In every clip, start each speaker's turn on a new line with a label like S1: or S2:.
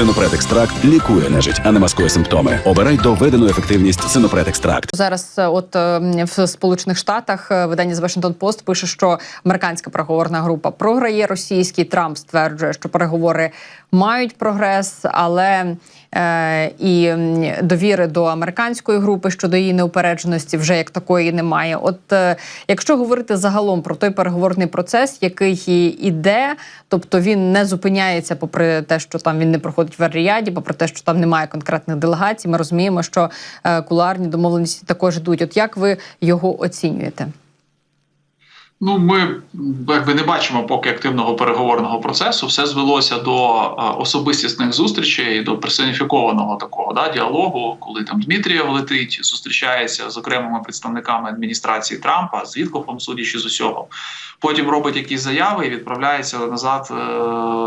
S1: Синопред екстракт лікує нежить, а не маскує симптоми. Обирай доведену ефективність Синопред екстракт.
S2: Зараз, е, от е, в Сполучених Штатах е, видання з Washington Post пише, що американська переговорна група програє російський. Трамп стверджує, що переговори мають прогрес, але і довіри до американської групи щодо її неупередженості вже як такої немає. От е, якщо говорити загалом про той переговорний процес, який іде, тобто він не зупиняється, попри те, що там він не проходить в Аріаді, попри те, що там немає конкретних делегацій, ми розуміємо, що е, кулуарні домовленості також йдуть. От як ви його оцінюєте?
S3: Ну, ми якби не бачимо поки активного переговорного процесу. Все звелося до е, особистісних зустрічей, до персоніфікованого такого да, діалогу, коли там Дмитрієв летить, зустрічається з окремими представниками адміністрації Трампа, з Віткофом, судячи з усього. Потім робить якісь заяви і відправляється назад е,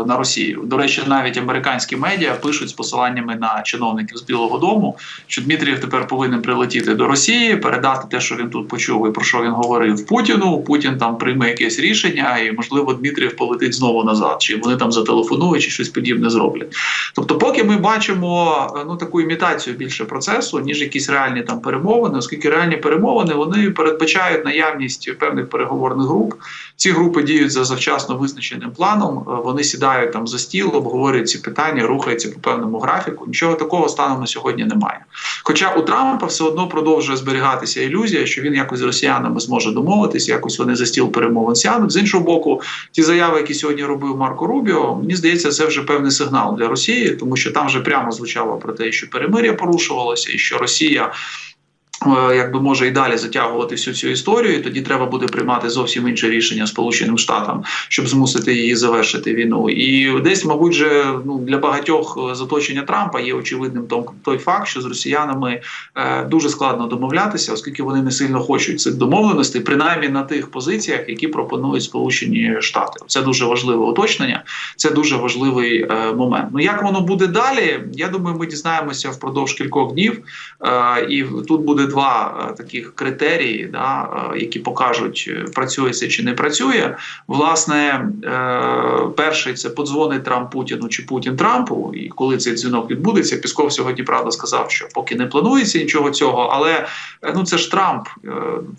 S3: на Росію. До речі, навіть американські медіа пишуть з посиланнями на чиновників з Білого Дому, що Дмитрієв тепер повинен прилетіти до Росії, передати те, що він тут почув, і про що він говорив Путіну. Путін там прийме якесь рішення, і можливо Дмитрієв полетить знову назад, чи вони там зателефонують, чи щось подібне зроблять. Тобто, поки ми бачимо е, ну таку імітацію більше процесу, ніж якісь реальні там перемовини, оскільки реальні перемовини вони передбачають наявність певних переговорних груп. Ці групи діють за завчасно визначеним планом. е, Вони сідають там за стіл, обговорюють ці питання, рухаються по певному графіку. Нічого такого станом на сьогодні немає. Хоча у Трампа все одно продовжує зберігатися ілюзія, що він якось з росіянами зможе домовитись, якось вони за стіл перемовин сядуть. З іншого боку, ті заяви, які сьогодні робив Марко Рубіо, мені здається, це вже певний сигнал для Росії, тому що там вже прямо звучало про те, що перемир'я порушувалося, і що Росія. Е, Якби може і далі затягувати всю цю історію, і тоді треба буде приймати зовсім інше рішення Сполученим Штатам, щоб змусити її завершити війну. І десь, мабуть, же ну для багатьох е, з оточення Трампа є очевидним той факт, що з росіянами е, дуже складно домовлятися, оскільки вони не сильно хочуть цих домовленостей, принаймні на тих позиціях, які пропонують Сполучені Штати. Це дуже важливе уточнення. Це дуже важливий момент. Ну як воно буде далі? Я думаю, ми дізнаємося впродовж кількох днів. І тут буде два е, таких критерії, да, е, які покажуть, е, працює це чи не працює. Власне, перший це подзвонить Трамп Путіну чи Путін Трампу. І коли цей дзвінок відбудеться, Пісков сьогодні правда сказав, що поки не планується нічого цього, але ну це ж Трамп.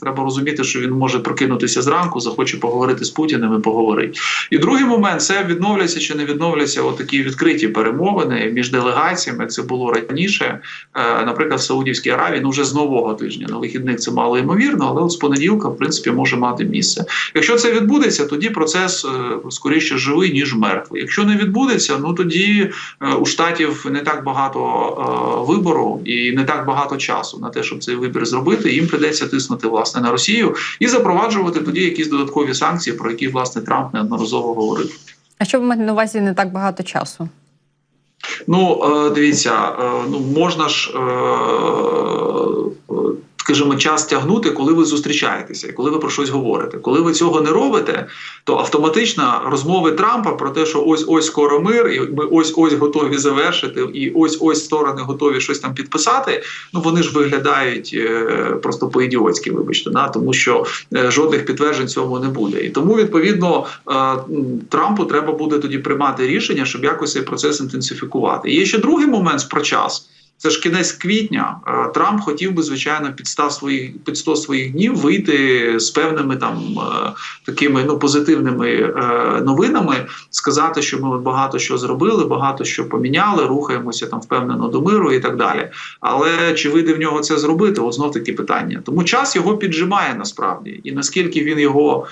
S3: Треба розуміти, що він може прокинутися зранку, захоче поговорити з Путіним і поговорить. І другий момент це відновляться чи не відновляться отакі відкриті перемовини між делегаціями. Це було раніше, наприклад, в Саудівській Аравії, ну вже з нового тижня на вихідних це мало ймовірно, але от з понеділка, в принципі, може мати місце. Якщо це відбудеться, тоді процес е, скоріше живий ніж мертвий. Якщо не відбудеться, ну тоді е, у штатів не так багато е, вибору і не так багато часу на те, щоб цей вибір зробити. Їм придеться тиснути власне на Росію і запроваджувати тоді якісь додаткові санкції, про які власне Трамп неодноразово говорив.
S2: А що ви маєте на увазі не так багато часу?
S3: Ну, е, дивіться, е, ну можна ж. Скажімо, час тягнути, коли ви зустрічаєтеся, коли ви про щось говорите. Коли ви цього не робите, то автоматично розмови Трампа про те, що ось ось скоро мир, і ми ось ось готові завершити, і ось ось сторони готові щось там підписати. Ну вони ж виглядають е, просто по-ідіотськи, вибачте, да? тому що е, жодних підтверджень цьому не буде. І тому відповідно е, Трампу треба буде тоді приймати рішення, щоб якось цей процес інтенсифікувати. І є ще другий момент про час. Це ж кінець квітня. Е, Трамп хотів би, звичайно, під 100 своїх під 100 своїх днів вийти з певними там е, такими ну позитивними е, новинами, сказати, що ми багато що зробили, багато що поміняли, рухаємося там впевнено до миру і так далі. Але чи вийде в нього це зробити? От знов таки питання. Тому час його піджимає насправді, і наскільки він його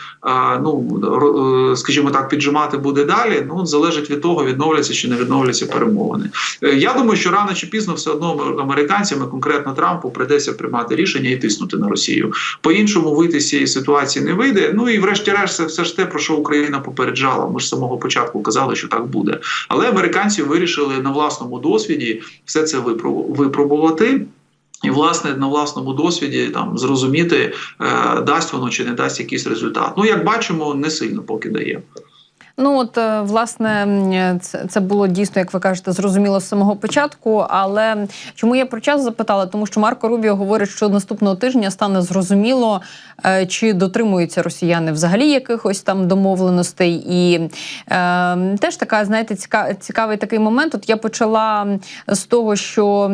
S3: ну скажімо так, піджимати буде далі, ну залежить від того, відновляться чи не відновляться перемовини. Я думаю, що рано чи пізно все одно ми- американцям, і конкретно Трампу, прийдеться приймати рішення і тиснути на Росію. По-іншому вийти з цієї ситуації не вийде. Ну і врешті-решт, це все ж те, про що Україна попереджала. Ми ж з самого початку казали, що так буде. Але американці вирішили на власному досвіді все це випробувати. І власне на власному досвіді там зрозуміти, е, дасть воно чи не дасть якийсь результат. Ну як бачимо, не сильно поки дає.
S2: Ну от е, власне це, було дійсно, як ви кажете, зрозуміло з самого початку. Але чому я про час запитала? Тому що Марко Рубіо говорить, що наступного тижня стане зрозуміло, е, чи дотримуються росіяни взагалі якихось там домовленостей. І е, теж така, знаєте, ціка, цікавий такий момент. От я почала з того, що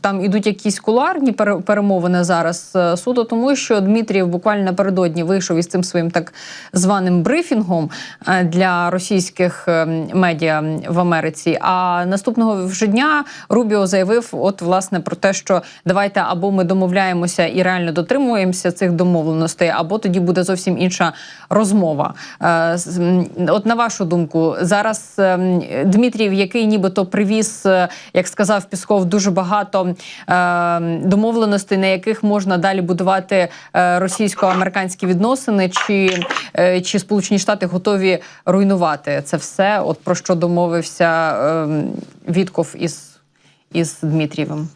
S2: там ідуть якісь кулуарні пере- перемовини зараз е, суто, тому що Дмитрієв буквально напередодні вийшов із цим своїм так званим брифінгом е, для російських е, медіа в Америці. А наступного вже дня Рубіо заявив, от власне про те, що давайте або ми домовляємося і реально дотримуємося цих домовленостей, або тоді буде зовсім інша розмова. Е, От на вашу думку, зараз е, м, Дмитрієв, який нібито привіз, е, як сказав Пісков, дуже багато е, домовленостей, на яких можна далі будувати е, російсько-американські відносини, чи, чи Сполучені Штати готові руйнувати це все, от про що домовився е, Вітков із, із Дмитрієвим?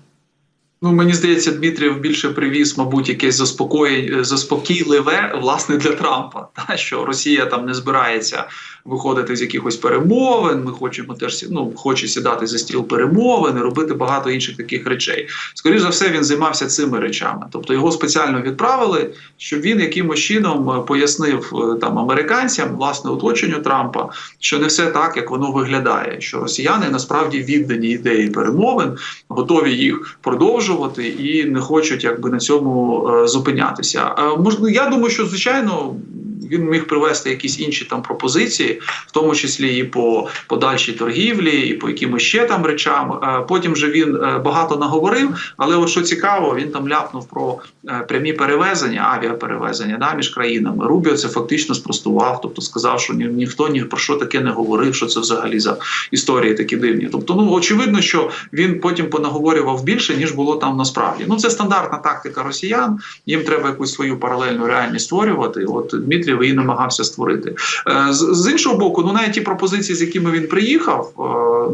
S3: Ну, мені здається, Дмитрів більше привіз, мабуть, якесь заспокоєння заспокійливе власне для Трампа. Та що Росія там не збирається виходити з якихось перемовин. Ми хочемо теж ну, хоче сідати за стіл перемовин і робити багато інших таких речей. Скоріше за все, він займався цими речами. Тобто його спеціально відправили, щоб він якимось чином е, пояснив е, там американцям, власне, оточенню Трампа, що не все так, як воно виглядає. Що росіяни насправді віддані ідеї перемовин, готові їх продовжувати і не хочуть якби на цьому е, зупинятися. Е, я думаю, що звичайно. Він міг привести якісь інші там пропозиції, в тому числі і по подальшій торгівлі, і по якимось ще там речам. Е, Потім же він е, багато наговорив, але от що цікаво, він там ляпнув про е, прямі перевезення, авіаперевезення да, між країнами. Рубіо це фактично спростував, тобто сказав, що ні, ніхто ні про що таке не говорив, що це взагалі за історії такі дивні. Тобто, ну очевидно, що він потім понаговорював більше ніж було там насправді. Ну це стандартна тактика росіян. Їм треба якусь свою паралельну реальність створювати. От Дмитрів її намагався створити. Е, З, іншого боку, ну навіть ті пропозиції, з якими він приїхав, е,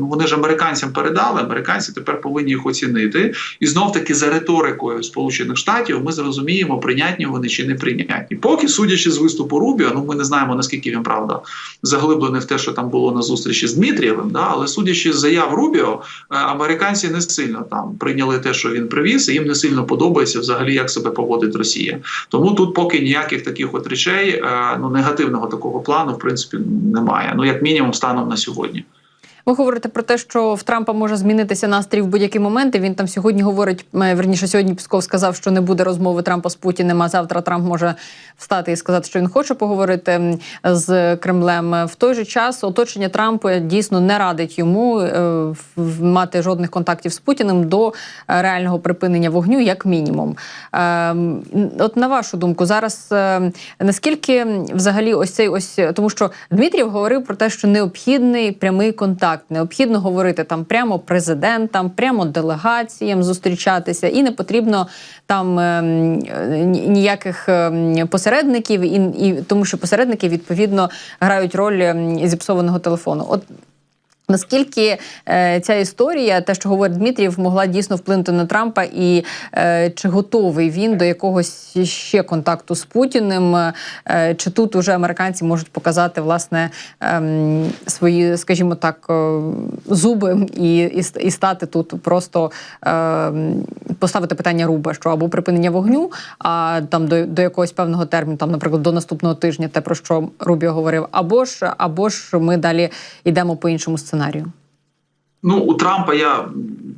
S3: ну вони ж американцям передали. Американці тепер повинні їх оцінити. І знов таки за риторикою Сполучених Штатів ми зрозуміємо, прийнятні вони чи не прийнятні. Поки судячи з виступу Рубіо, ну ми не знаємо наскільки він правда заглиблений в те, що там було на зустрічі з Дмитрієвим. Да? Але судячи з заяв Рубіо, е, американці не сильно там прийняли те, що він привіз, і їм не сильно подобається взагалі, як себе поводить Росія. Тому тут поки ніяких таких от речей, ну негативного такого плану, в принципі, немає. Ну як мінімум, станом на сьогодні.
S2: Ви говорите про те, що в Трампа може змінитися настрій в будь-який момент. І Він там сьогодні говорить. е, Верніше сьогодні Пісков сказав, що не буде розмови Трампа з Путіним. А завтра Трамп може встати і сказати, що він хоче поговорити з Кремлем. В той же час оточення Трампа дійсно не радить йому е, мати жодних контактів з Путіним до е, реального припинення вогню, як мінімум. Ем, От на вашу думку, зараз наскільки взагалі ось цей ось тому, що Дмитрів говорив про те, що необхідний прямий контакт, необхідно говорити там прямо президентам, прямо делегаціям зустрічатися, і не потрібно там е, ніяких е, посередників, і, і тому, що посередники відповідно грають роль е, зіпсованого телефону. От Наскільки е, ця історія, те, що говорить Дмитрів, могла дійсно вплинути на Трампа, і е, чи готовий він до якогось ще контакту з Путіним? Е, чи тут уже американці можуть показати власне ем, свої, скажімо так, е, зуби і, і, і стати тут просто ем, поставити питання руба, що або припинення вогню, а там до, до якогось певного терміну, там, наприклад, до наступного тижня, те про що Рубіо говорив, або ж або ж ми далі йдемо по іншому сценарію.
S3: Ну, у Трампа я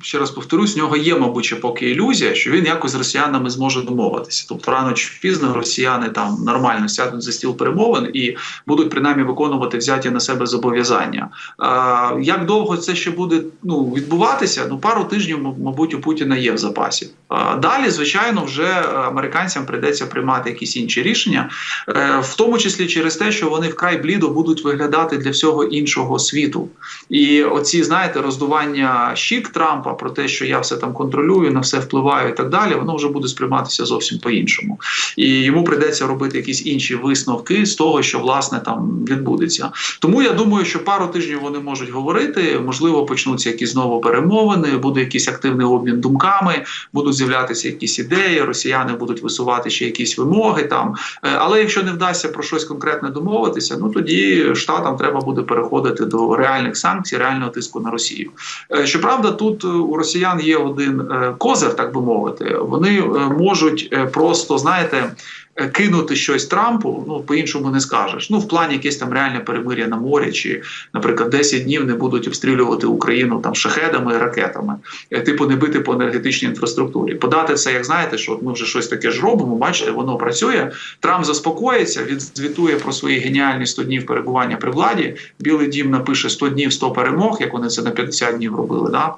S3: ще раз повторюсь, в нього є, мабуть, поки ілюзія, що він якось з росіянами зможе домовитися. Тобто, рано чи пізно росіяни там нормально сядуть за стіл перемовин і будуть принаймні виконувати взяті на себе зобов'язання. А, як довго це ще буде ну, відбуватися? Ну, пару тижнів, мабуть, у Путіна є в запасі. А, далі, звичайно, вже е, американцям прийдеться приймати якісь інші рішення, е, в тому числі через те, що вони вкрай блідо будуть виглядати для всього іншого світу. І оці, знаєте, роздування щік Трампа Трампа про те, що я все там контролюю, на все впливаю і так далі, воно вже буде сприйматися зовсім по-іншому, і йому прийдеться робити якісь інші висновки з того, що власне там відбудеться. Тому я думаю, що пару тижнів вони можуть говорити. Можливо, почнуться якісь знову перемовини, буде якийсь активний обмін думками, будуть з'являтися якісь ідеї. Росіяни будуть висувати ще якісь вимоги там. Е, Але якщо не вдасться про щось конкретне домовитися, ну тоді штатам треба буде переходити до реальних санкцій, реального тиску на Росію. Е, Щоправда, тут е, у росіян є один е, козир, так би мовити. Вони е, можуть е, просто знаєте. Кинути щось Трампу, ну по-іншому не скажеш. Ну в плані якесь там реальне перемир'я на морі, чи, наприклад, 10 днів не будуть обстрілювати Україну там шахедами ракетами, типу не бити по енергетичній інфраструктурі. Подати це, як знаєте, що от ми вже щось таке ж робимо. Бачите, воно працює. Трамп заспокоїться, він звітує про свої геніальні 100 днів перебування при владі. Білий дім напише 100 днів 100 перемог, як вони це на 50 днів робили. Да?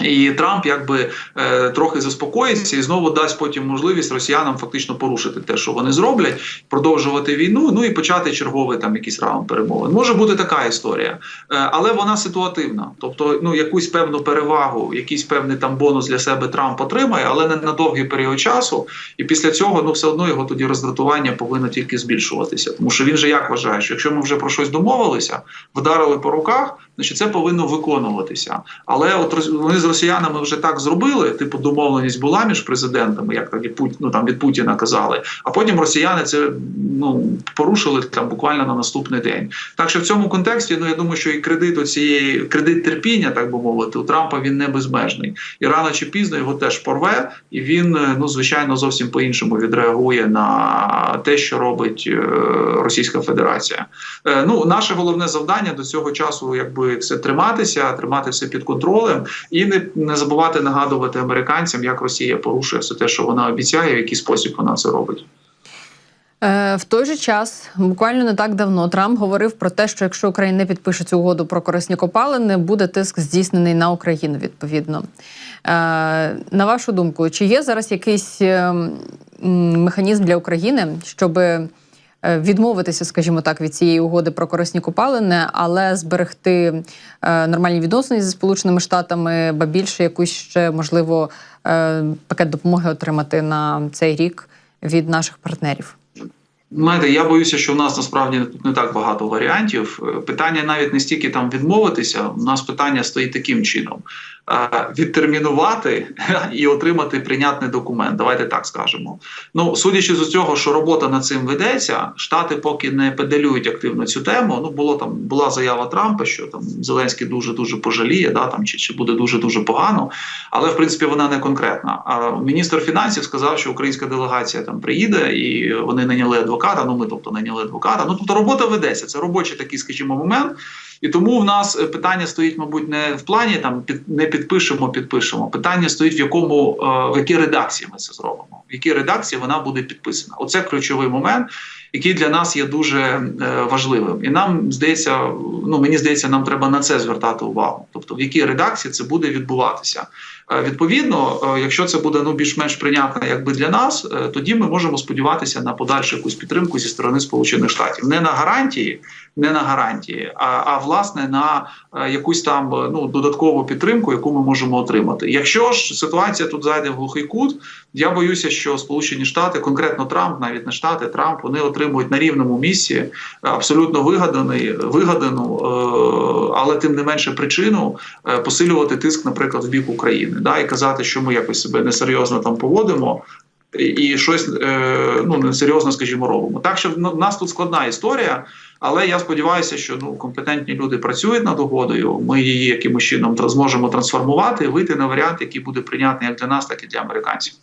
S3: І Трамп якби е, трохи заспокоїться і знову дасть потім можливість росіянам фактично порушити те, що вони зроблять, продовжувати війну. Ну і почати черговий там якийсь раунд перемовин. Може бути така історія, е, але вона ситуативна. Тобто, ну якусь певну перевагу, якийсь певний там бонус для себе Трамп отримає, але не на довгий період часу. І після цього ну все одно його тоді роздратування повинно тільки збільшуватися. Тому що він же як вважає, що якщо ми вже про щось домовилися, вдарили по руках, значить це повинно виконуватися. Але от вони з росіянами вже так зробили. Типу, домовленість була між президентами, як так і Пут, ну, там від Путіна казали. А потім росіяни це ну порушили там буквально на наступний день. Так що в цьому контексті, ну я думаю, що і кредит цієї кредит терпіння, так би мовити, у Трампа він не безмежний. І рано чи пізно його теж порве, і він е, ну звичайно зовсім по-іншому відреагує на те, що робить е, Російська Федерація. Е, Ну, наше головне завдання до цього часу, якби це триматися, тримати все під контролем і не, не забувати нагадувати американцям, як Росія порушує все те, що вона обіцяє, в який спосіб вона це робить.
S2: Е, В той же час, буквально не так давно, Трамп говорив про те, що якщо Україна не підпише цю угоду про корисні копалини, буде тиск здійснений на Україну відповідно. Е, На вашу думку, чи є зараз якийсь е, механізм для України, щоб відмовитися, скажімо так, від цієї угоди про корисні копалини, але зберегти е, нормальні відносини зі Сполученими Штатами, ба більше якусь ще можливо е, пакет допомоги отримати на цей рік від наших партнерів?
S3: Знаєте, я боюся, що в нас насправді тут не так багато варіантів. Е, Питання навіть не стільки там відмовитися. У нас питання стоїть таким чином: Е, відтермінувати і отримати прийнятний документ. Давайте так скажемо. Ну, судячи з цього, що робота над цим ведеться, штати поки не педалюють активно цю тему. Ну було там була заява Трампа, що там Зеленський дуже дуже пожаліє, да там чи, чи буде дуже дуже погано. Але в принципі вона не конкретна. А міністр фінансів сказав, що українська делегація там приїде і вони наняли адвоката. Ну ми тобто наняли адвоката. Ну тобто робота ведеться. Це робочий такий, скажімо, момент. І тому в нас е, питання стоїть, мабуть, не в плані там під не підпишемо, підпишемо. Питання стоїть в якому е, в якій редакції ми це зробимо, в якій редакції вона буде підписана. Оце ключовий момент, який для нас є дуже е, важливим. І нам здається, ну мені здається, нам треба на це звертати увагу. Тобто, в якій редакції це буде відбуватися. Е, Відповідно, е, якщо це буде ну більш-менш прийнятно, якби для нас, тоді ми можемо сподіватися на подальшу якусь підтримку зі сторони Сполучених Штатів, не на гарантії, не на гарантії, а, а власне на якусь там ну додаткову підтримку, яку ми можемо отримати. Якщо ж ситуація тут зайде в глухий кут, я боюся, що Сполучені Штати, конкретно Трамп, навіть не Штати, Трамп, вони отримують на рівному місці е, абсолютно вигаданий, вигадану, е, але тим не менше причину е, посилювати тиск, наприклад, в бік України, да, і казати, що ми якось себе несерйозно там поводимо. І щось ну несерйозно, скажімо, робимо. Так що в нас тут складна історія, але я сподіваюся, що ну компетентні люди працюють над угодою. Ми її якимось чином зможемо трансформувати вийти на варіант, який буде прийнятний як для нас, так і для американців.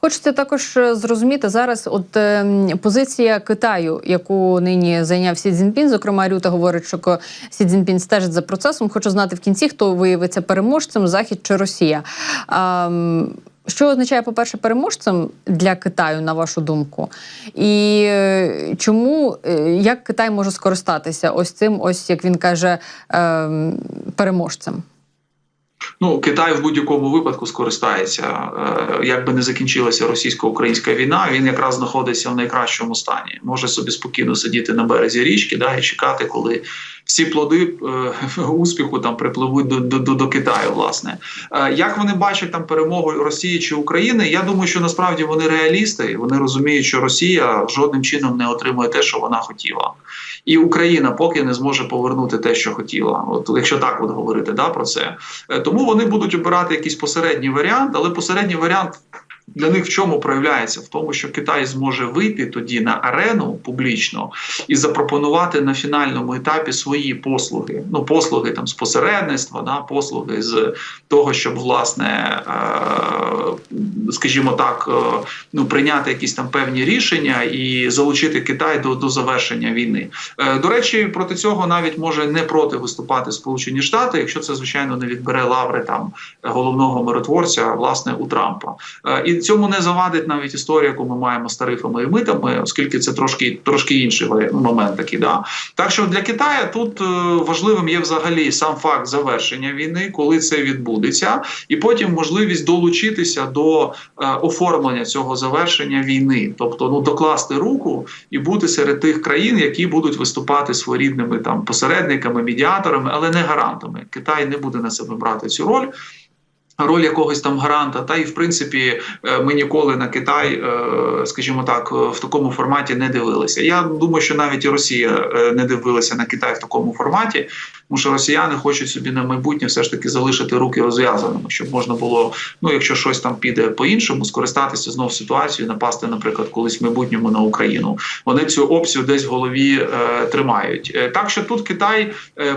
S2: Хочеться також е, зрозуміти зараз, от е, позиція Китаю, яку нині зайняв Сі Цзіньпін. Зокрема, Рюта говорить, що Сі Цзіньпін стежить за процесом. Хочу знати в кінці, хто виявиться переможцем Захід чи Росія. А, що означає, по-перше, переможцем для Китаю, на вашу думку? І е, чому е, як Китай може скористатися ось цим, ось як він каже, е, переможцем?
S3: Ну, Китай в будь-якому випадку скористається. Е, Як би не закінчилася російсько-українська війна, він якраз знаходиться в найкращому стані. Може собі спокійно сидіти на березі річки, да, і чекати, коли всі плоди е, успіху там припливуть до, до, до, Китаю. Власне, е, як вони бачать там перемогу Росії чи України? Я думаю, що насправді вони реалісти. Вони розуміють, що Росія жодним чином не отримує те, що вона хотіла, і Україна поки не зможе повернути те, що хотіла. От якщо так от говорити, да про це, Е, тому вони будуть обирати якийсь посередній варіант, але посередній варіант. Для них в чому проявляється? В тому, що Китай зможе вийти тоді на арену публічно і запропонувати на фінальному етапі свої послуги. Ну, послуги там з посередництва, да, послуги з того, щоб власне, е, скажімо так, е, ну прийняти якісь там певні рішення і залучити Китай до, до завершення війни. Е, До речі, проти цього навіть може не проти виступати Сполучені Штати, якщо це звичайно не відбере лаври там головного миротворця, власне, у Трампа. Е, Цьому не завадить навіть історія, яку ми маємо з тарифами і митами, оскільки це трошки трошки інший момент такий. Да? Так що для Китаю тут е, важливим є взагалі сам факт завершення війни, коли це відбудеться, і потім можливість долучитися до е, оформлення цього завершення війни, тобто ну докласти руку і бути серед тих країн, які будуть виступати своєрідними там посередниками, медіаторами, але не гарантами. Китай не буде на себе брати цю роль. Роль якогось там гаранта, та й в принципі е, ми ніколи на Китай, е, скажімо так, е, в такому форматі не дивилися. Я думаю, що навіть і Росія не дивилася на Китай в такому форматі, тому що росіяни хочуть собі на майбутнє все ж таки залишити руки розв'язаними, щоб можна було, ну якщо щось там піде по-іншому, скористатися знов ситуацією, напасти, наприклад, колись в майбутньому на Україну. Вони цю опцію десь в голові е, тримають. Так що тут Китай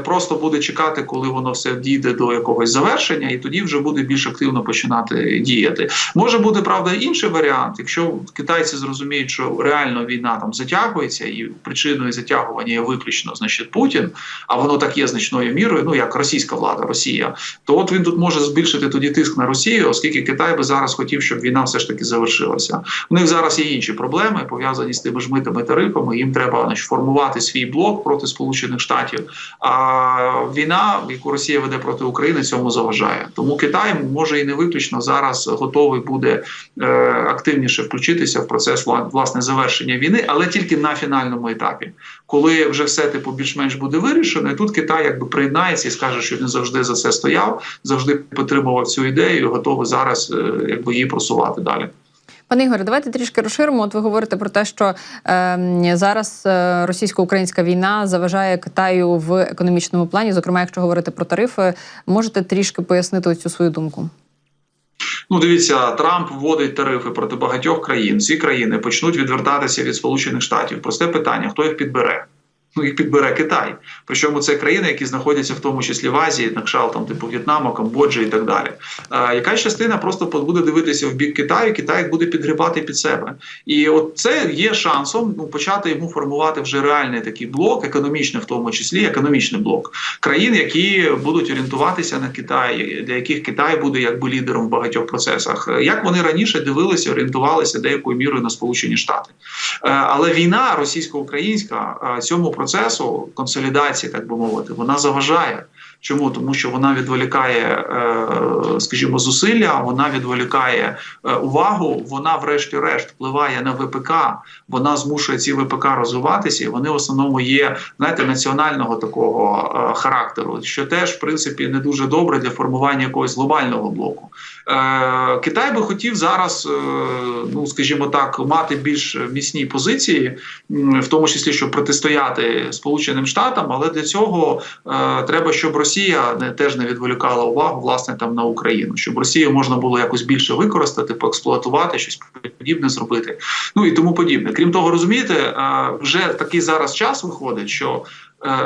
S3: просто буде чекати, коли воно все дійде до якогось завершення, і тоді вже буде більш активно починати діяти. Може бути правда інший варіант, якщо китайці зрозуміють, що реально війна там затягується, і причиною затягування є виключно значить Путін, а воно так є значною мірою, ну як російська влада, Росія, то от він тут може збільшити тоді тиск на Росію, оскільки Китай би зараз хотів, щоб війна все ж таки завершилася. У них зараз є інші проблеми пов'язані з тими ж митами тарифами. Їм треба значить, формувати свій блок проти Сполучених Штатів. А війна, яку Росія веде проти України, цьому заважає. Тому Китай може і не виключно зараз готовий буде е, активніше включитися в процес власне завершення війни, але тільки на фінальному етапі, коли вже все типу більш-менш буде вирішено, і тут Китай якби приєднається і скаже, що він завжди за це стояв, завжди підтримував цю ідею, готовий зараз е, якби її просувати далі.
S2: Пане Ігоре, давайте трішки розширимо. От ви говорите про те, що е, зараз російсько-українська війна заважає Китаю в економічному плані. Зокрема, якщо говорити про тарифи, можете трішки пояснити цю свою думку?
S3: Ну, дивіться, Трамп вводить тарифи проти багатьох країн. Ці країни почнуть відвертатися від Сполучених Штатів. Просте питання: хто їх підбере? Ну, їх підбере Китай. Причому це країни, які знаходяться в тому числі в Азії, на кшалт там типу В'єтнаму, Камбоджі і так далі. Е, якась частина просто буде дивитися в бік Китаю, Китай буде підгрібати під себе. І от це є шансом ну, почати йому формувати вже реальний такий блок, економічний в тому числі, економічний блок країн, які будуть орієнтуватися на Китай, для яких Китай буде якби лідером в багатьох процесах. Е, Як вони раніше дивилися, орієнтувалися деякою мірою на Сполучені Штати. Е, Але війна російсько-українська е, цьому процесу консолідації, так би мовити, вона заважає. Чому? Тому що вона відволікає, е, скажімо, зусилля, вона відволікає е, увагу, вона, врешті-решт, впливає на ВПК, вона змушує ці ВПК розвиватися, і вони в основному є знаєте, національного такого е, характеру, що теж в принципі не дуже добре для формування якогось глобального блоку. Китай би хотів зараз, ну скажімо так, мати більш міцні позиції, в тому числі щоб протистояти Сполученим Штатам, але для цього треба, щоб Росія не теж не відволікала увагу власне там на Україну, щоб Росію можна було якось більше використати, поексплуатувати, щось подібне зробити. Ну і тому подібне. Крім того, розумієте, е, вже такий зараз час виходить, що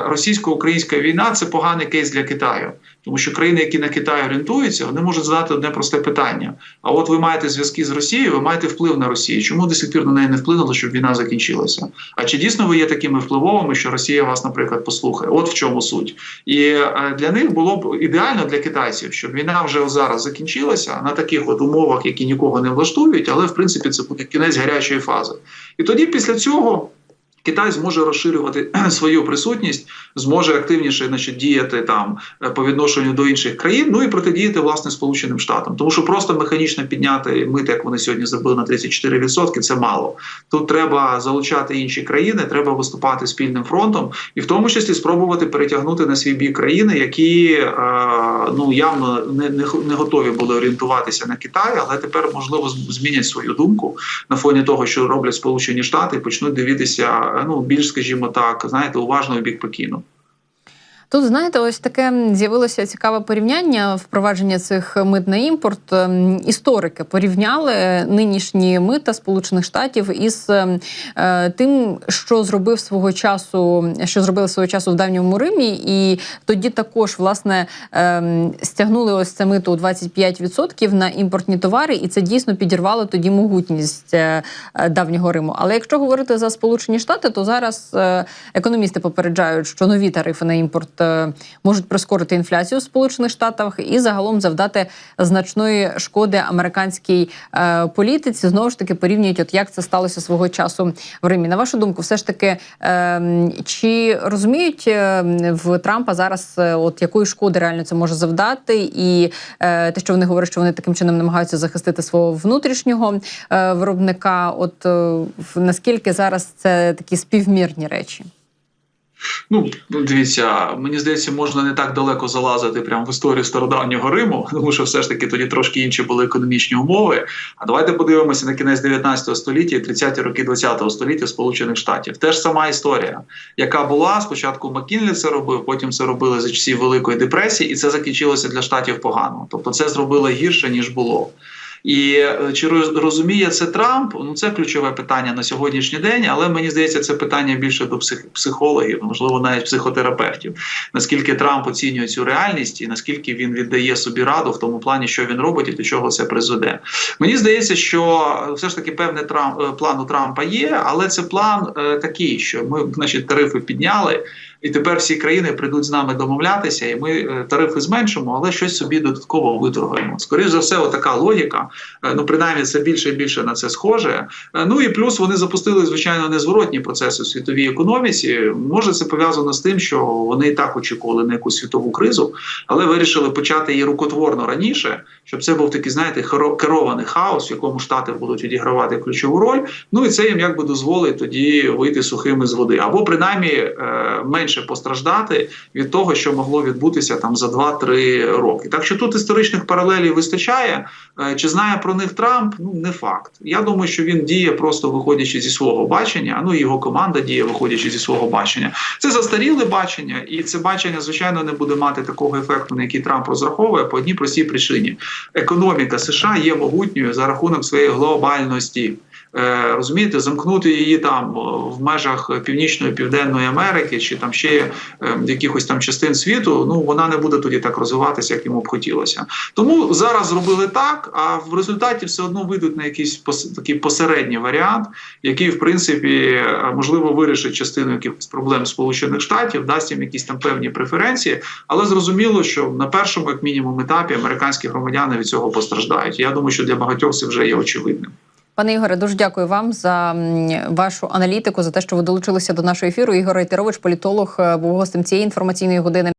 S3: російсько-українська війна це поганий кейс для Китаю, тому що країни, які на Китай орієнтуються, вони можуть задати одне просте питання: а от ви маєте зв'язки з Росією, ви маєте вплив на Росію. Чому до сих пір на неї не вплинуло, щоб війна закінчилася? А чи дійсно ви є такими впливовими, що Росія вас, наприклад, послухає? От в чому суть. І е, для них було б ідеально для китайців, щоб війна вже зараз закінчилася на таких от умовах, які нікого не влаштують, але в принципі це буде кінець гарячої фази. І тоді після цього. Китай зможе розширювати свою присутність, зможе активніше значить, діяти там е, по відношенню до інших країн, ну і протидіяти власне Сполученим Штатам. Тому що просто механічно підняти мити, як вони сьогодні зробили на 34%, це мало. Тут треба залучати інші країни, треба виступати спільним фронтом, і в тому числі спробувати перетягнути на свій бік країни, які е, ну явно не, не, не готові були орієнтуватися на Китай, але тепер можливо змінять свою думку на фоні того, що роблять Сполучені Штати, і почнуть дивитися ну більш, скажімо так, знаєте, уважно в бік Пекіну.
S2: Тут знаєте, ось таке з'явилося цікаве порівняння впровадження цих мит на імпорт. Ем, Історики порівняли нинішні мита Сполучених Штатів із ем, е, тим, що зробив свого часу, що зробили свого часу в давньому Римі, і тоді також власне ем, стягнули ось це мито у 25% на імпортні товари, і це дійсно підірвало тоді могутність е, е, давнього Риму. Але якщо говорити за Сполучені Штати, то зараз е, економісти попереджають, що нові тарифи на імпорт е, можуть прискорити інфляцію в Сполучених Штатах і загалом завдати значної шкоди американській е, політиці. Знову ж таки порівнюють, от як це сталося свого часу в Римі. На вашу думку, все ж таки, е, чи розуміють е, в Трампа зараз, е, от якої шкоди реально це може завдати, і е, те, що вони говорять, що вони таким чином намагаються захистити свого внутрішнього е, виробника. От е, наскільки зараз це такі співмірні речі?
S3: Ну, дивіться, мені здається, можна не так далеко залазити прямо в історію стародавнього Риму, тому що все ж таки тоді трошки інші були економічні умови. А давайте подивимося на кінець 19 століття і 30-ті роки 20 століття Сполучених Штатів. Теж сама історія, яка була спочатку Маккінлі це робив, потім це робили за часів Великої депресії, і це закінчилося для штатів погано. Тобто, це зробило гірше ніж було. І е, чи розуміє це Трамп? Ну це ключове питання на сьогоднішній день, але мені здається, це питання більше до псих, психологів, можливо, навіть психотерапевтів. Наскільки Трамп оцінює цю реальність, і наскільки він віддає собі раду в тому плані, що він робить і до чого це призведе. Мені здається, що е, все ж таки певний Трамп е, план у Трампа є, але це план е, такий, що ми значить тарифи підняли. І тепер всі країни прийдуть з нами домовлятися, і ми е, тарифи зменшимо, але щось собі додатково виторгаємо. Скоріше за все, отака логіка. Е, Ну, принаймні, це більше і більше на це схоже. Е, Ну і плюс вони запустили звичайно незворотні процеси в світовій економіці. Може, це пов'язано з тим, що вони так очікували на якусь світову кризу, але вирішили почати її рукотворно раніше, щоб це був такий, знаєте, керований хаос, в якому штати будуть відігравати ключову роль. Ну і це їм якби дозволить тоді вийти сухими з води, або принаймні е, менше постраждати від того, що могло відбутися там за 2-3 роки. Так що тут історичних паралелей вистачає. Е, Чи знає про них Трамп? Ну не факт. Я думаю, що він діє просто виходячи зі свого бачення. Ну його команда діє, виходячи зі свого бачення. Це застаріле бачення, і це бачення, звичайно, не буде мати такого ефекту, на який Трамп розраховує по одній простій причині. Економіка США є могутньою за рахунок своєї глобальності. Е, розумієте, замкнути її там в межах північної південної Америки чи там ще е, якихось там частин світу. Ну вона не буде тоді так розвиватися, як йому б хотілося. Тому зараз зробили так, а в результаті все одно вийдуть на якийсь пос- такий посередній варіант, який в принципі е, можливо вирішить частину якихось проблем Сполучених Штатів, дасть їм якісь там певні преференції, але зрозуміло, що на першому, як мінімум, етапі американські громадяни від цього постраждають. Я думаю, що для багатьох це вже є очевидним.
S2: Пане Ігоре, дуже дякую вам за вашу аналітику, за те, що ви долучилися до нашого ефіру. Ігор Айтерович, політолог, е, був гостем цієї інформаційної години.